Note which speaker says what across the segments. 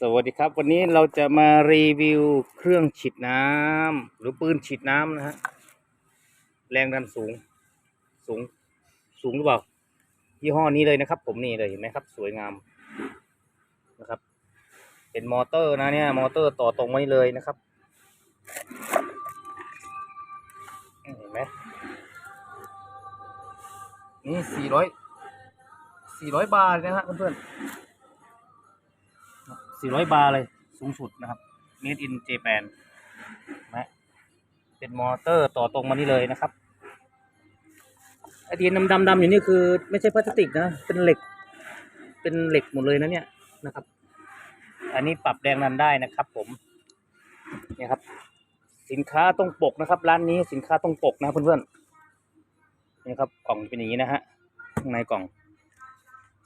Speaker 1: สวัสดีครับ วันนี้เราจะมารีวิวเครื่องฉีดน้ำหรือปืนฉีดน้ำนะฮะแรงดันสูง สูงสูงหรือเปล่ายี่ห้อนี้เลยนะครับ ผมนี่เลยเห็นไหมครับ สวยงามนะครับ เป็นมอเตอร์นะเนี่ย มอเตอร์ต่อตรงไว้เลยนะครับเห็นไหมนี่สี่ร้อยสี่ร้อยบาทนะฮะเพื่อนๆ สี่ร้อยบาร์เลยสูงสุดนะครับ made in Japan นะเป็นมอเตอร์ต่อตรงมานี่เลยนะครับไอที่ดำดำดำๆอยู่นี่คือ ไม่ใช่พลาสติกนะ เป็นเหล็ก เป็นเหล็กหมดเลยนะเนี่ยนะครับ อันนี้ปรับแรงดันได้นะครับ ผมเนี่ยครับ สินค้าตรงปกนะครับ ร้านนี้สินค้าตรงปกนะเพื่อนๆนี่ครับกล่องเป็นอย่างนี้นะฮะข้างในกล่อง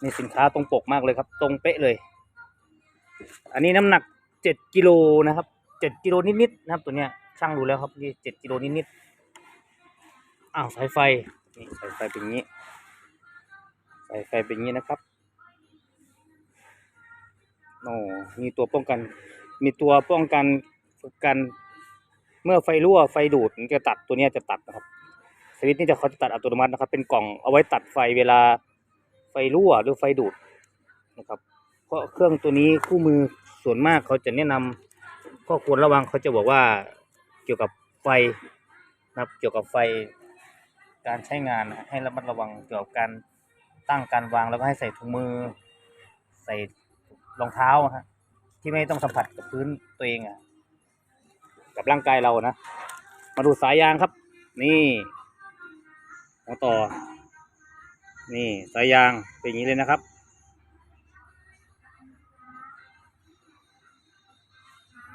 Speaker 1: นี่สินค้าตรงปกมากเลยครับ ตรงเป๊ะเลย อันนี้น้ำหนักเจ็ดกิโลนะครับเจ็ดกิโลนิดๆนะครับ ตัวเนี้ยช่างดูแล้วครับนี่เจ็ดกิโลนิดๆอ้าวสายไฟนี่สายไฟเป็นอย่างนี้สายไฟเป็นอย่างนี้นะครับโอ้มีตัวป้องกัน มีตัวป้องกันกัน เมื่อไฟรั่วไฟดูดมันจะตัดตัวเนี้ยจะตัดนะครับสวิตช์นี่จะเขาจะตัดอัตโนมัตินะครับ เป็นกล่องเอาไว้ตัดไฟเวลาไฟรั่วหรือไฟดูดนะครับ เพราะเครื่องตัวนี้คู่มือส่วนมากเขาจะแนะนำข้อควรระวังเขาจะบอกว่าเกี่ยวกับไฟนะครับเกี่ยวกับไฟการใช้งานให้ระมัดระวังเกี่ยวกับการตั้งการวางแล้วก็ให้ใส่ถุงมือ ใส่รองเท้าฮะที่ไม่ต้องสัมผัสกับพื้นตัวเองอะกับร่างกายเรานะ มาดูสายยางครับ นี่หัวต่อ นี่สายยางเป็นอย่างนี้เลยนะครับ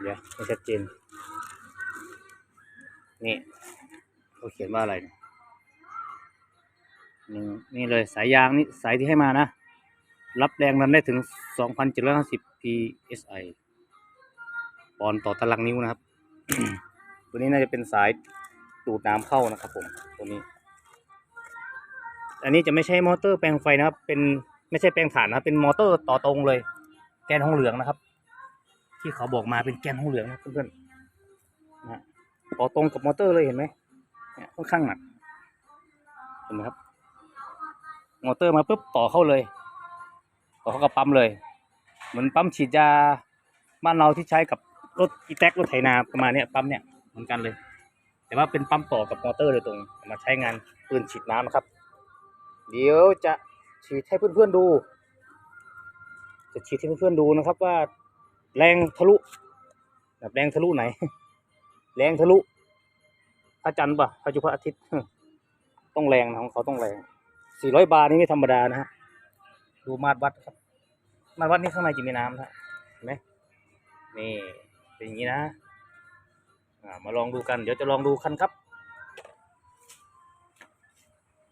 Speaker 1: เดี๋ยวไม่ชัดเจน นี่เขาเขียนว่าอะไรนี่นี่เลยสายยางนี่สายที่ให้มานะ รับแรงดันได้ถึง 2,750 psi ปอนด์ต่อตารางนิ้วนะครับ ตัวนี้น่าจะเป็นสายดูดน้ำเข้านะครับผม ตัวนี้ อันนี้จะไม่ใช่มอเตอร์แปลงไฟนะครับ เป็นไม่ใช่แปลงถ่านนะครับเป็นมอเตอร์ต่อตรงเลย แกนทองเหลืองนะครับ ที่เขาบอกมาเป็นแกนทองเหลืองนะเพื่อนๆนะต่อตรงกับมอเตอร์เลยเห็นไหมเนี่ยค่อนข้างหนักเห็นไหมครับ มอเตอร์มาปุ๊บต่อเข้าเลย ต่อเข้ากับปั๊มเลย เหมือนปั๊มฉีดยาบ้านเราที่ใช้กับรถอีแท็กรถไถนาประมาณเนี้ยปั๊มเนี่ยเหมือนกันเลย แต่ว่าเป็นปั๊มต่อกับมอเตอร์โดยตรง มาใช้งานปืนฉีดน้ำนะครับ เดี๋ยวจะฉีดให้เพื่อนๆดู จะฉีดให้เพื่อนๆดูนะครับว่า แรงทะลุ แบบแรงทะลุไหน แรงทะลุพระจันทร์ปะพระจุพระอาทิตย์ ต้องแรงนะของเขาต้องแรง400บาทนี่ไม่ธรรมดานะฮะ ดูมาดวัดครับ มาดวัดนี่ข้างในจะมีน้ำนะเห็นไหมนี่เป็นอย่างนี้นะมาลองดูกัน เดี๋ยวจะลองดูคันครับ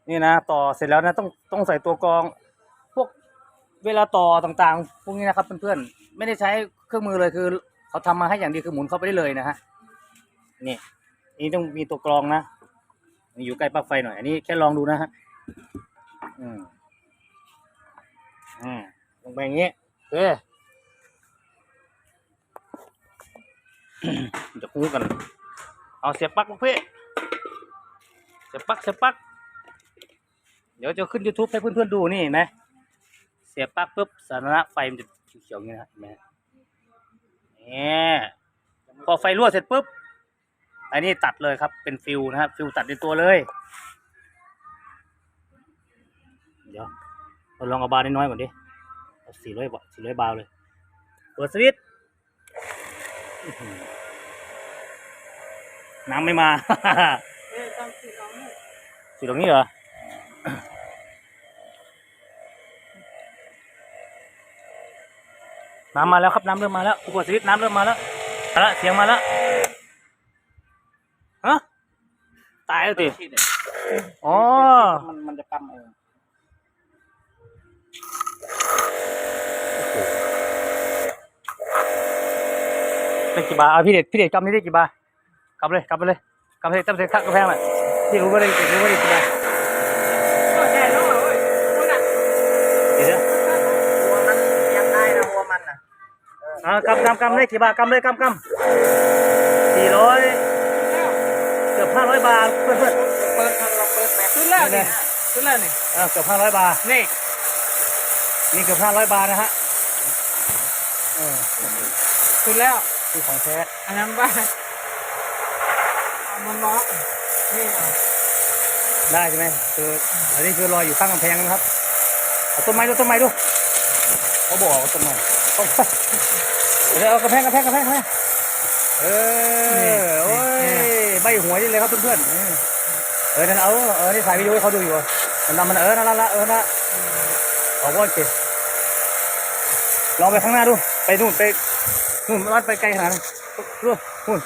Speaker 1: นี่นะ ต่อเสร็จแล้วนะ ต้องต้องใส่ตัวกรอง พวกเวลาต่อต่างๆ พวกนี้นะครับเพื่อนๆ ไม่ได้ใช้เครื่องมือเลยคือเขาทำมาให้อย่างดีคือหมุนเข้าไปได้เลยนะฮะนี่นี่ต้องมีตัวกรองนะอยู่ใกล้ปลั๊กไฟหน่อย อันนี้แค่ลองดูนะฮะอืมอืมลงไปอย่างนี้โอเคจะคู่กัน เอาเสียบปลั๊กลูกพี่เสียบปลั๊กเสียบปลั๊กเดี๋ยวจะขึ้น YouTube ให้เพื่อนๆดูนี่เห็นไหมเสียบปลั๊กปุ๊บสาระไฟมันจะ เขียวๆอย่างนี้นะเห็นไหมเนี่ยพอไฟรั่วเสร็จปุ๊บอันนี้ตัดเลยครับ เป็นฟิวนะครับฟิวตัดในตัวเลย เดี๋ยวเราลองเอาบาร์น้อยๆก่อนดิเอาสี่ร้อยบาทสี่ร้อยบาทเลยเปิดสวิตช์อื้อหือน้ำไม่มา
Speaker 2: เออต้องคือน้องเนี่ย
Speaker 1: อยู่ตรงนี้เหรอ น้ำมาแล้วครับน้ำเริ่มมาแล้วผู้กดสวิตช์น้ำเริ่มมาแล้วมาแล้วเสียงมาแล้วฮะตายแล้วติอ๋อ
Speaker 2: มันมันจะกำเอง
Speaker 1: ได้กี่บาทเอาพี่เด็ดพี่เด็ดกำนี้ได้กี่บาทกำเลยกำไปเลยกำไปเลยตั้งแต่ข้างกระแพงเลยพี่รู้ว่าได้รู้ว่าได้กี่บาท
Speaker 2: ก็แค่น้องเว้ยคุณอะ
Speaker 1: เดี๋ยวนะ
Speaker 2: หัวมันยังได้นะหัวมันน่ะ
Speaker 1: อ่ากำกำกำเลยกี่บาทกำเลยกำกำสี่ร้อยเกือบห้าร้อยบาทเพื่อนเพื่อน
Speaker 2: เปิดเราเปิดแบกขึ้นแล้วนี่ขึ้นแล้วนี่
Speaker 1: เออเกือบห้าร้อยบาท
Speaker 2: นี่
Speaker 1: นี่เกือบห้าร้อยบาทนะฮะเออ
Speaker 2: ขึ้นแล้ว
Speaker 1: คือของแท้
Speaker 2: อันนั้นบ้าเอามันเนาะนี่เอา
Speaker 1: ได้ใช่ไหมคืออันนี้คือรอยอยู่ข้างกำแพงนะครับเอาต้นไม้ดูต้นไม้ดูเขาบอกว่าต้นไม้ เอาเดี๋ยวเอากระแพงกระแพงกระแพงกระแพงเออโอ้ยใบหัวนี่เลยครับเพื่อนๆเออนั่นเอาเออนี่ถ่ายวิดีโอให้เขาดูอยู่มันทำมันเออนั่นละเออนะเอาว่าเจ็บลองไปข้างหน้าดู ไปนู่นไปนู่นวัดไปไกลขนาดนั้นดูนู่น